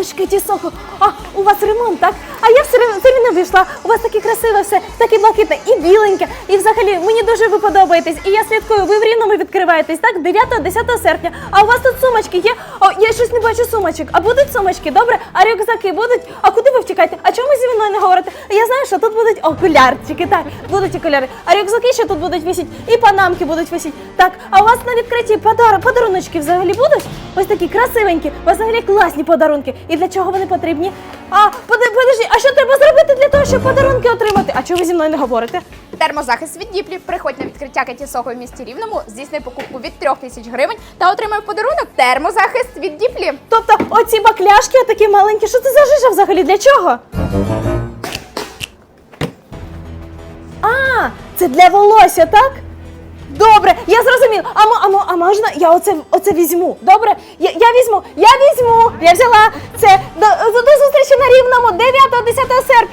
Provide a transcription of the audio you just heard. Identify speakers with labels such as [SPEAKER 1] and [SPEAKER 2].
[SPEAKER 1] це ж А, у вас ремонт, так? А я все все рівно вийшла. У вас таке красиве все, таке блакитне дуже ви подобаєтесь. І я слідкую, ви в рівному відкриваєтесь, так? 9-10 серпня. А у вас тут сумочки є? О, я щось не бачу сумочок. А будуть сумочки, добре? А рюкзаки будуть? А куди ви втікаєте? А чому зі мною не говорите? Я знаю, що тут будуть окулярчики, так, будуть окуляри. А рюкзаки ще тут будуть висіти, і панамки будуть висіти. Так, а у вас на відкритті подар... подаруночки взагалі будуть? Ось такі красивенькі, у вас взагалі класні подарунки. І для чого вони потрібні? А, подожди, а що треба зробити для того, щоб подарунки отримати? А чого ви зі мною не говорите?
[SPEAKER 2] Термозахист від Діплі. Приходь на відкриття Кеті в місті Рівному, здійсни покупку від 3 тисяч гривень та отримай в подарунок термозахист від Діплі.
[SPEAKER 1] Тобто, оці бакляшки, такі маленькі, що це за жижа взагалі? Для чого? А, це для волосся, так? Добре, я зрозумів. А, мо- а, мо- а можна я оце, оце візьму? Добре? Я, я візьму, я візьму. Я взяла це. До, до зустрічі на рівному 9-10 серпня.